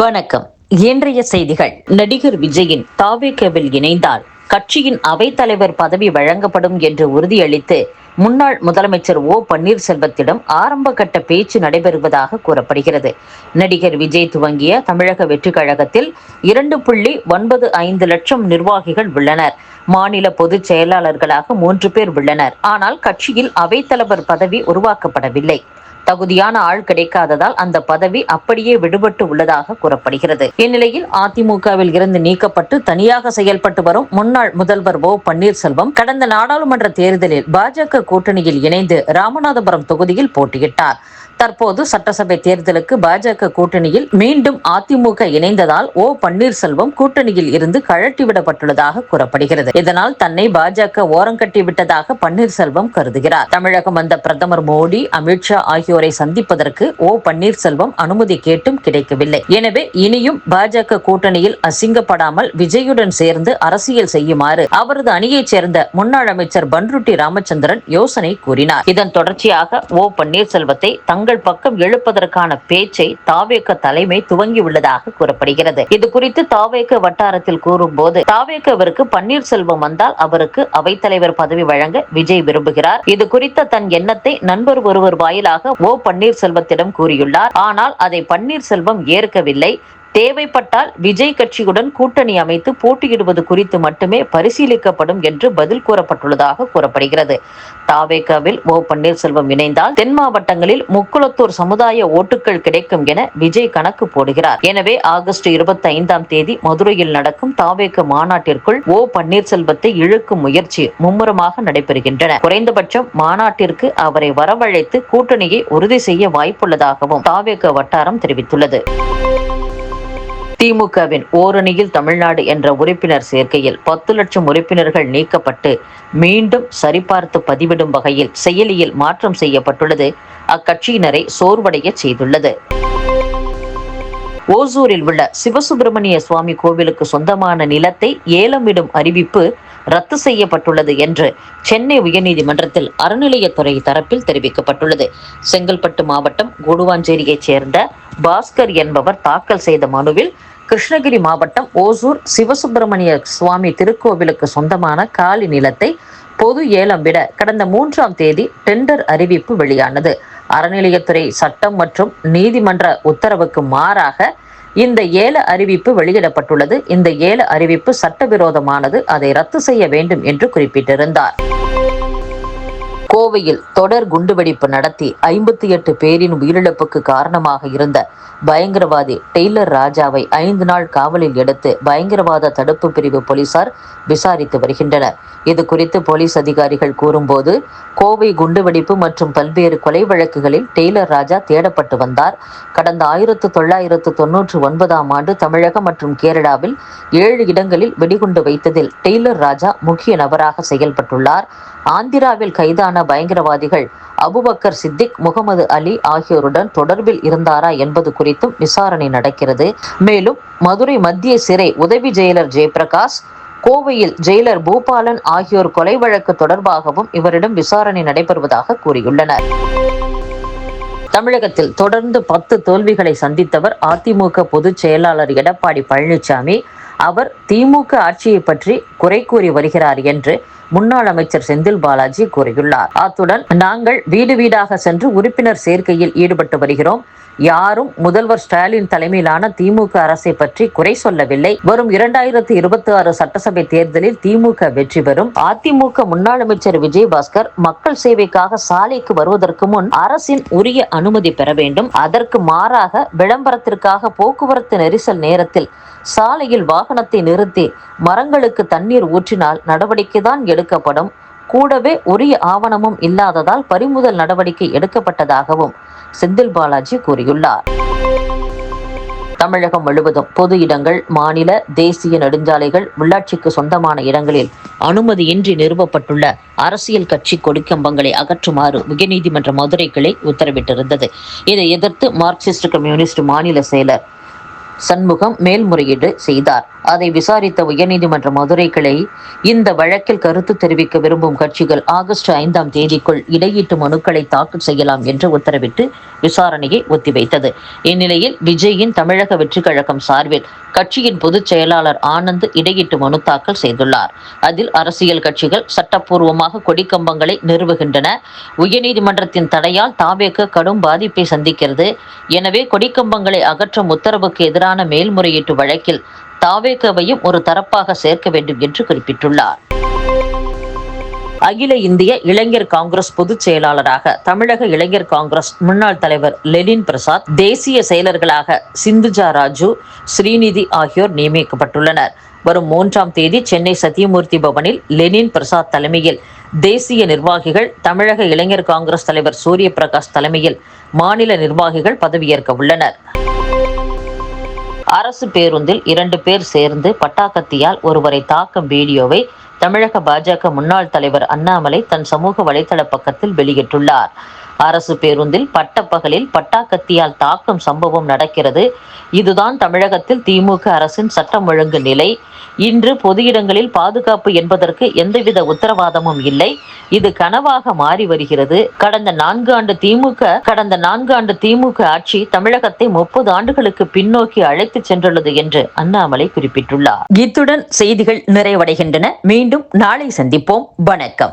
வணக்கம். இன்றைய செய்திகள். நடிகர் விஜயின் தாவேக்கேவில் இணைந்தால் கட்சியின் அவைத்தலைவர் பதவி வழங்கப்படும் என்று உறுதியளித்து முன்னாள் முதலமைச்சர் ஓ பன்னீர்செல்வத்திடம் ஆரம்ப கட்ட பேச்சு நடைபெறுவதாக கூறப்படுகிறது. நடிகர் விஜய் துவங்கிய தமிழக வெற்றி கழகத்தில் இரண்டு புள்ளி ஒன்பது ஐந்து லட்சம் நிர்வாகிகள் உள்ளனர். மாநில பொதுச் செயலாளர்களாக மூன்று பேர் உள்ளனர். ஆனால் கட்சியில் அவைத்தலைவர் பதவி உருவாக்கப்படவில்லை. தகுதியான ஆள் கிடைக்காததால் அந்த பதவி அப்படியே விடுபட்டு உள்ளதாக கூறப்படுகிறது. இந்நிலையில் அதிமுகவில் இருந்து நீக்கப்பட்டு தனியாக செயல்பட்டு வரும் முன்னாள் முதல்வர் ஓ பன்னீர்செல்வம் கடந்த நாடாளுமன்ற தேர்தலில் பாஜக கூட்டணியில் இணைந்து ராமநாதபுரம் தொகுதியில் போட்டியிட்டார். தற்போது சட்டசபை தேர்தலுக்கு பாஜக கூட்டணியில் மீண்டும் அதிமுக இணைந்ததால் ஓ பன்னீர்செல்வம் கூட்டணியில் இருந்து கழட்டிவிடப்பட்டுள்ளதாக கூறப்படுகிறது. இதனால் தன்னை பாஜக ஓரங்கட்டி விட்டதாக பன்னீர்செல்வம் கருதுகிறார். தமிழகம் வந்த பிரதமர் மோடி அமித்ஷா ஆகியோரை சந்திப்பதற்கு ஓ பன்னீர்செல்வம் அனுமதி கேட்டும் கிடைக்கவில்லை. எனவே இனியும் பாஜக கூட்டணியில் அசிங்கப்படாமல் விஜயுடன் சேர்ந்து அரசியல் செய்யுமாறு அவரது அணியைச் சேர்ந்த முன்னாள் அமைச்சர் பன்ருட்டி ராமச்சந்திரன் யோசனை கூறினார். இதன் தொடர்ச்சியாக ஓ பன்னீர்செல்வத்தை தங்கள் பக்கம் எழுப்பதற்கான பேச்சை தாவேக தலைமை துவங்கியுள்ளதாக கூறப்படுகிறது. இது குறித்து தாவேக வட்டாரத்தில் கூறும்போது தாவேக்கவிற்கு பன்னீர்செல்வம் வந்தால் அவருக்கு அவைத்தலைவர் பதவி வழங்க விஜய் விரும்புகிறார். இது குறித்த தன் எண்ணத்தை நண்பர் ஒருவர் வாயிலாக ஓ பன்னீர்செல்வத்திடம் கூறியுள்ளார். ஆனால் அதை பன்னீர்செல்வம் ஏற்கவில்லை. தேவைப்பட்டால் விஜய் கட்சியுடன் கூட்டணி அமைத்து போட்டியிடுவது குறித்து மட்டுமே பரிசீலிக்கப்படும் என்று பதில் கூறப்பட்டுள்ளதாக கூறப்படுகிறது. தாவேகாவில் ஓ பன்னீர்செல்வம் இணைந்தால் தென் மாவட்டங்களில் முக்குளத்தூர் சமுதாய ஓட்டுகள் கிடைக்கும் என விஜய் கணக்கு போடுகிறார். எனவே ஆகஸ்ட் இருபத்தி ஐந்தாம் தேதி மதுரையில் நடக்கும் தாவேக மாநாட்டிற்குள் ஓ பன்னீர்செல்வத்தை இழுக்கும் முயற்சி மும்முரமாக நடைபெறுகின்றன. குறைந்தபட்சம் மாநாட்டிற்கு அவரை வரவழைத்து கூட்டணியை உறுதி செய்ய வாய்ப்புள்ளதாகவும் தாவேக வட்டாரம் தெரிவித்துள்ளது. திமுகவின் ஓரணியில் தமிழ்நாடு என்ற உறுப்பினர் சேர்க்கையில் பத்து லட்சம் உறுப்பினர்கள் நீக்கப்பட்டு மீண்டும் சரிபார்த்து பதிவிடும் வகையில் செயலியில் மாற்றம் செய்யப்பட்டுள்ளது. அக்கட்சியினரை சோர்வடைய செய்துள்ளது. ஓசூரில் உள்ள சிவசுப்பிரமணிய சுவாமி கோவிலுக்கு சொந்தமான நிலத்தை ஏலமிடும் அறிவிப்பு ரத்து செய்யப்பட்டுள்ளது என்று சென்னை உயர்நீதிமன்றத்தில் அறநிலையத்துறை தரப்பில் தெரிவிக்கப்பட்டுள்ளது. செங்கல்பட்டு மாவட்டம் கூடுவாஞ்சேரியைச் சேர்ந்த பாஸ்கர் என்பவர் தாக்கல் செய்த மனுவில் கிருஷ்ணகிரி மாவட்டம் ஓசூர் சிவசுப்பிரமணிய சுவாமி திருக்கோவிலுக்கு சொந்தமான காலி நிலத்தை பொது ஏலம் விட கடந்த மூன்றாம் தேதி டெண்டர் அறிவிப்பு வெளியானது. அறநிலையத்துறை சட்டம் மற்றும் நீதிமன்ற உத்தரவுக்கு மாறாக இந்த ஏல அறிவிப்பு வெளியிடப்பட்டுள்ளது. இந்த ஏல அறிவிப்பு சட்டவிரோதமானது. அதை ரத்து செய்ய வேண்டும் என்று குறிப்பிட்டிருந்தார். கோவையில் தொடர் குண்டுவெடிப்பு நடத்தி ஐம்பத்தி எட்டு பேரின் உயிரிழப்புக்கு காரணமாக இருந்த பயங்கரவாதி டெய்லர் ராஜாவை ஐந்து நாள் காவலில் எடுத்து பயங்கரவாத தடுப்பு பிரிவு போலீசார் விசாரித்து வருகின்றனர். இது குறித்து போலீஸ் அதிகாரிகள் கூறும்போது கோவை குண்டுவெடிப்பு மற்றும் பல்வேறு கொலை வழக்குகளில் டெய்லர் ராஜா தேடப்பட்டு வந்தார். கடந்த ஆயிரத்து தொள்ளாயிரத்து தொன்னூற்று ஒன்பதாம் ஆண்டு தமிழகம் மற்றும் கேரளாவில் ஏழு இடங்களில் வெடிகுண்டு வைத்ததில் டெய்லர் ராஜா முக்கிய நபராக செயல்பட்டுள்ளார். ஆந்திராவில் கைதான பயங்கரவாதிகள் அபுபக்கர் சித்திக் முகமது அலி ஆகியோருடன் தொடர்பில் இருந்தாரா என்பது குறித்தும் விசாரணை நடக்கிறது. மேலும் மதுரை மத்திய சிறை உதவி ஜெயலர் ஜெயபிரகாஷ் கோவையில் ஜெயிலர் பூபாலன் ஆகியோர் கொலை வழக்கு தொடர்பாகவும் இவரிடம் விசாரணை நடைபெறுவதாக கூறியுள்ளனர். தமிழகத்தில் தொடர்ந்து பத்து தோல்விகளை சந்தித்தவர் அதிமுக பொதுச் செயலாளர் எடப்பாடி பழனிசாமி. அவர் திமுக ஆட்சியை பற்றி குறை கூறி வருகிறார் என்று முன்னாள் அமைச்சர் செந்தில் பாலாஜி கூறியுள்ளார். அத்துடன் நாங்கள் வீடு வீடாக சென்று உறுப்பினர் சேர்க்கையில் ஈடுபட்டு வருகிறோம். யாரும் முதல்வர் ஸ்டாலின் தலைமையிலான திமுக அரசை பற்றி குறை சொல்லவில்லை. வரும் இரண்டாயிரத்தி இருபத்தி ஆறு சட்டசபை தேர்தலில் திமுக வெற்றி பெறும். அதிமுக முன்னாள் அமைச்சர் விஜயபாஸ்கர் மக்கள் சேவைக்காக சாலைக்கு வருவதற்கு முன் அரசின் உரிய அனுமதி பெற வேண்டும். அதற்கு மாறாக விளம்பரத்திற்காக போக்குவரத்து நெரிசல் நேரத்தில் சாலையில் வாகனத்தை நிறுத்தி மரங்களுக்கு தண்ணீர் ஊற்றினால் நடவடிக்கைதான் எடுக்கப்படும். கூடவே உரிய ஆவணமும் இல்லாததால் பறிமுதல் நடவடிக்கை எடுக்கப்பட்டதாகவும் செந்தில் பாலாஜி கூறியுள்ளார். தமிழகம் முழுவதும் பொது இடங்கள் மாநில தேசிய நெடுஞ்சாலைகள் உள்ளாட்சிக்கு சொந்தமான இடங்களில் அனுமதியின்றி நிறுவப்பட்டுள்ள அரசியல் கட்சி கொடிக்கம்பங்களை அகற்றுமாறு உயர்நீதிமன்ற மதுரை கிளை உத்தரவிட்டிருந்தது. இதை எதிர்த்து மார்க்சிஸ்ட் கம்யூனிஸ்ட் மாநில செயலர் சண்முகம் மேல்முறையீடு செய்தார். அதை விசாரித்த உயர்நீதிமன்ற மதுரை கிளை இந்த வழக்கில் கருத்து தெரிவிக்க விரும்பும் கட்சிகள் ஆகஸ்ட் ஐந்தாம் தேதிக்குள் இடையீட்டு மனுக்களை தாக்கல் செய்யலாம் என்று உத்தரவிட்டு விசாரணையை ஒத்திவைத்தது. இந்நிலையில் விஜயின் தமிழக வெற்றி கழகம் சார்பில் கட்சியின் பொதுச் செயலாளர் ஆனந்த் இடையீட்டு மனு தாக்கல் செய்துள்ளார். அதில் அரசியல் கட்சிகள் சட்டப்பூர்வமாக கொடிக்கம்பங்களை நிறுவுகின்றன. உயர்நீதிமன்றத்தின் தடையால் தாவேக்கு கடும் பாதிப்பை சந்திக்கிறது. எனவே கொடிக்கம்பங்களை அகற்றும் உத்தரவுக்கு எதிராக மீதான மேல்முறையீட்டு வழக்கில் தாவேகவையும் ஒரு தரப்பாக சேர்க்க வேண்டும் என்று குறிப்பிட்டுள்ளார். அகில இந்திய இளைஞர் காங்கிரஸ் பொதுச் செயலாளராக தமிழக இளைஞர் காங்கிரஸ் முன்னாள் தலைவர் லெனின் பிரசாத் தேசிய செயலர்களாக சிந்துஜா ராஜு ஸ்ரீநிதி ஆகியோர் நியமிக்கப்பட்டுள்ளனர். வரும் மூன்றாம் தேதி சென்னை சத்தியமூர்த்தி பவனில் லெனின் பிரசாத் தலைமையில் தேசிய நிர்வாகிகள் தமிழக இளைஞர் காங்கிரஸ் தலைவர் சூரிய பிரகாஷ் தலைமையில் மாநில நிர்வாகிகள் பதவியேற்க உள்ளனர். அரசு பேருந்தில் இரண்டு பேர் சேர்ந்து பட்டாக்கத்தியால் ஒருவரை தாக்கும் வீடியோவை தமிழக பாஜக முன்னாள் தலைவர் அண்ணாமலை தன் சமூக வலைதள பக்கத்தில் வெளியிட்டுள்ளார். அரசு பேருந்தில் பட்டப்பகலில் பட்டாக்கத்தியால் தாக்கும் சம்பவம் நடக்கிறது. இதுதான் தமிழகத்தில் திமுக அரசின் சட்டம் ஒழுங்கு நிலை. இன்று பொது இடங்களில் பாதுகாப்பு என்பதற்கு எந்தவித உத்தரவாதமும் இல்லை. இது கனவாக மாறி வருகிறது. கடந்த நான்கு ஆண்டு திமுக கடந்த நான்கு ஆண்டு திமுக ஆட்சி தமிழகத்தை முப்பது ஆண்டுகளுக்கு பின்னோக்கி அழைத்து சென்றுள்ளது என்று அண்ணாமலை குறிப்பிட்டுள்ளார். இத்துடன் செய்திகள் நிறைவடைகின்றன. மீண்டும் நாளை சந்திப்போம். வணக்கம்.